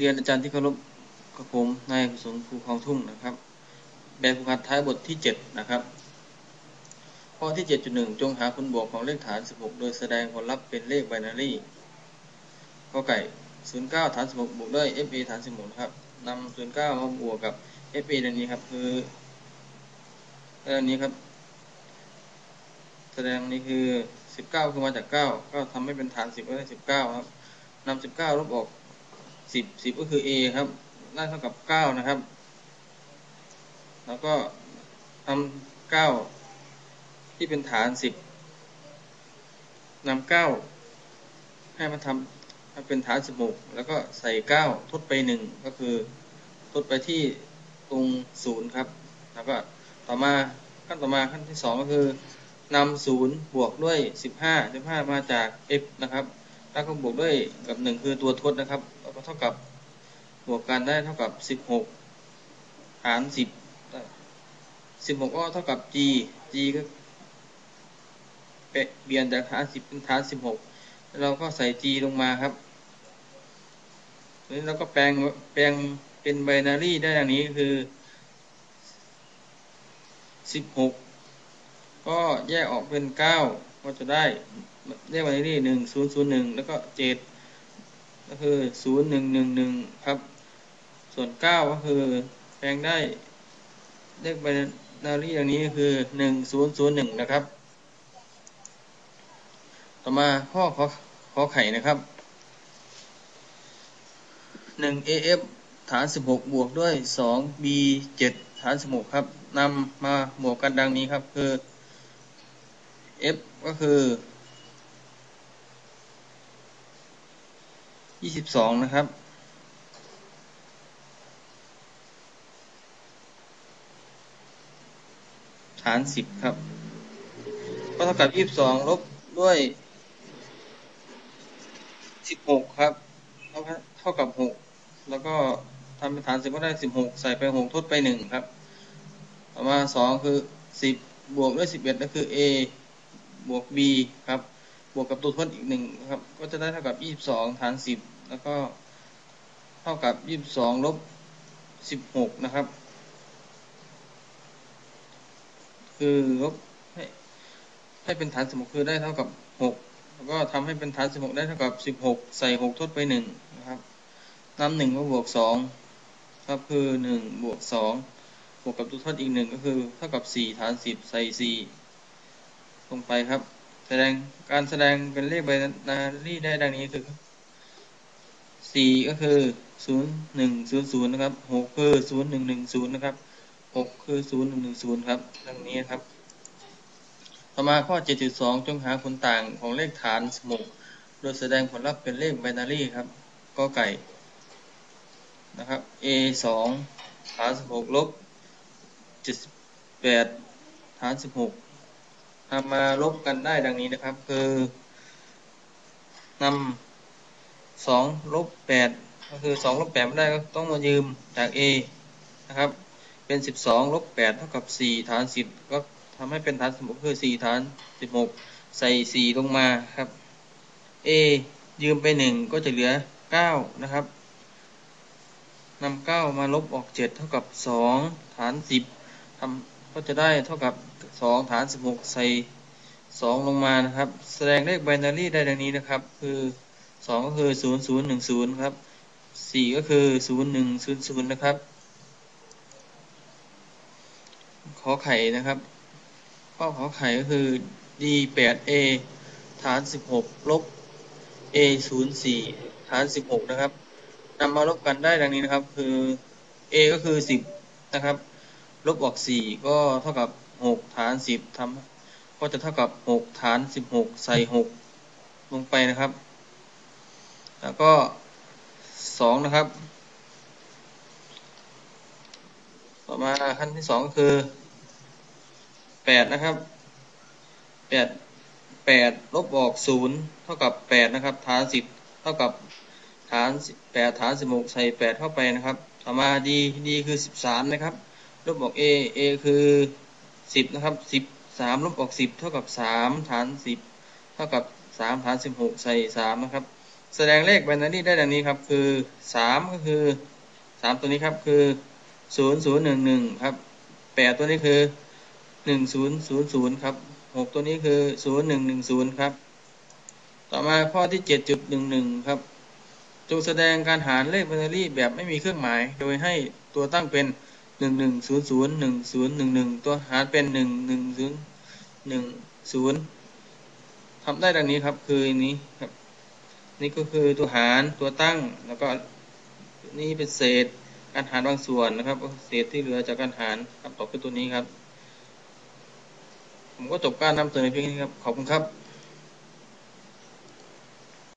เรียนอาจารย์ที่เคารพกับผมนายกุศลภูคลองทุ่งนะครับ แบบฝึกหัดท้ายบทที่ 7 นะครับ ข้อที่ 7.1 จงหาผลบวกของเลขฐาน 16 โดยแสดงผลลัพธ์เป็นเลขไบนารีข้อไก่ 09 ฐาน 16 บวกด้วย fa ฐาน 16 นะครับนำ09 มาบวกกับ fa ดังนี้ครับ คือดังนี้ครับ แสดงนี้คือ 19 คือมาจาก 9 ก็ทำให้เป็นฐาน 10 ก็ได้ 19 ครับนำ19 ลบออก 10 10ก็คือ a ครับได้เท่ากับ9นะครับ แล้วก็ทำ9ที่เป็นฐาน10นำ9ให้มาทำให้เป็นฐาน16แล้วก็ใส่9ทดไป1ก็คือทดไปที่ตรง0ครับ แล้วก็ต่อมาขั้นต่อมาขั้นที่2ก็คือนำ0บวกด้วย15 15มาจาก f นะครับ แล้วก็บวกด้วยกับ1คือตัวทดนะครับแล้วก็เท่ากับบวกกันได้เท่ากับ16หกหาร10 16ก็เท่ากับ g g ก็เปลี่ยนจากฐาน10เป็นฐาน16แล้วเราก็ใส่ g ลงมาครับนี้เราก็แปลงแปลงเป็นไบนารีได้อย่างนี้คือ16ก็แยกออกเป็น9ก็ ก็จะได้เลขวันที่หนึ่งศูนย์ศูนย์หนึ่งแล้วก็เจ็ดก็คือศูนย์หนึ่งหนึ่งหนึ่งครับ ส่วนเก้าก็คือแปลงได้เลขไบนารี่อย่างนี้คือหนึ่งศูนย์ศูนย์หนึ่งนะครับ ต่อมาข้อขอขอไข่นะครับหนึ่ง AF ฐานสิบหกบวกด้วยสอ 2B7 ฐาน 16 ครับนำมาบวกกันดังนี้ครับ คือ F ก็คือ22นะครับ ฐาน10ครับ ก็เท่ากับ22ลบด้วย16ครับ เท่ากับ6แล้วก็ทำเป็นฐาน10ก็ได้16ใส่ไป6ทดไป1ครับ ต่อมา2คือ10บวกด้วย11ก็คือ a บวก b ครับบวกกับตัวทดอีก1ครับก็จะได้เท่ากับ 22 ฐาน 10 แล้วก็เท่ากับ 22 ลบ 16 นะครับ คือลบให้ให้เป็นฐาน 16 คือได้เท่ากับ 6 แล้วก็ทำให้เป็นฐาน 16 ได้เท่ากับ 16 ใส่ 6 ทดไป 1 นะครับนำ1มาบวก 2 ครับคือ 1 บวก 2 บวกกับตัวทดอีก 1 ก็คือเท่ากับ 4 ฐาน 10 ใส่ 4 ลงไปครับ แสดงการแสดงเป็นเลขไบนารีได้ดังนี้คือสี่ก็คือศูนย์หนึ่งศูนย์ศูนย์นะครับหกคือศูนย์หนึ่งหนึ่งศูนย์นะครับหกคือศูนย์หนึ่งหนึ่งศูนย์ครับ ดังนี้ครับ ต่อมาข้อเจ็ดจุดสองจงหาผลต่างของเลขฐานสมุกโดยแสดงผลลัพธ์เป็นเลขไบนารีครับก็ไก่นะครับ a สองฐานสิบหกลบเจ็ดสิบแปดฐานสิบหก ทำมาลบกันได้ดังนี้นะครับ คือนำสองลบแปดก็คือสองลบแปดไม่ได้ก็ต้องมายืมจาก a นะครับเป็นสิบสองลบแปดเท่ากับสี่ฐานสิบก็ทำให้เป็นฐานสิบหกคือสี่ฐานสิบหกใส่สี่ลงมาครับ a ยืมไปหนึ่งก็จะเหลือเก้านะครับนำเก้ามาลบออกเจ็ดเท่ากับสองฐานสิบทำ ก็จะได้เท่ากับสองฐานสิบหกใส่สองลงมานะครับ แสดงเลขไบนารีได้ดังนี้นะครับ คือสองก็คือศูนย์ศูนย์หนึ่งศูนย์ครับสี่ก็คือศูนย์หนึ่งศูนย์ศูนย์นะครับ ขอไข่นะครับข้อขอไข่ก็คือ d แปด a ฐานสิบหกลบ a ศูนย์สี่ฐานสิบหกนะครับนำมาลบกันได้ดังนี้นะครับ คือ a ก็คือสิบนะครับ ลบออกสี่ก็เท่ากับหกฐานสิบทำก็จะเท่ากับหกฐานสิบหกใส่หกลงไปนะครับ แล้วก็สองนะครับ ต่อมาขั้นที่สองก็คือแปดนะครับแปดแปดลบออกศูนย์เท่ากับแปดนะครับ ฐานสิบเท่ากับฐานแปดฐานสิบหกใส่แปดเข้าไปนะครับ ต่อมาดีดีคือสิบสามนะครับ ลบออก a a คือสิบนะครับสิบสามลบออกสิบเท่ากับสามฐานสิบเท่ากับสามฐานสิบหกใส่สามนะครับ แสดงเลขไบนารี่ได้ดังนี้ครับ คือสามก็คือสามตัวนี้ครับ คือศูนย์ศูนย์หนึ่งหนึ่งครับแปดตัวนี้คือหนึ่งศูนย์ศูนย์ศูนย์ครับหกตัวนี้คือศูนย์หนึ่งหนึ่งศูนย์ครับ ต่อมาข้อที่เจ็ดจุดหนึ่งหนึ่งครับจงแสดงการหารเลขไบนารี่แบบไม่มีเครื่องหมาย โดยให้ตัวตั้งเป็น หนึ่งหนึ่งศูนย์ศูนย์หนึ่งศูนย์หนึ่งหนึ่งตัวหารเป็นหนึ่งหนึ่งศูนย์หนึ่งศูนย์ทำได้ดังนี้ครับคือนี้ครับ นี่ก็คือตัวหารตัวตั้งแล้วก็นี่เป็นเศษการหารบางส่วนนะครับ เศษที่เหลือจากการหารคำตอบคือตัวนี้ครับ ผมก็จบการนำเสนอเพียงนี้ครับ ขอบคุณครับ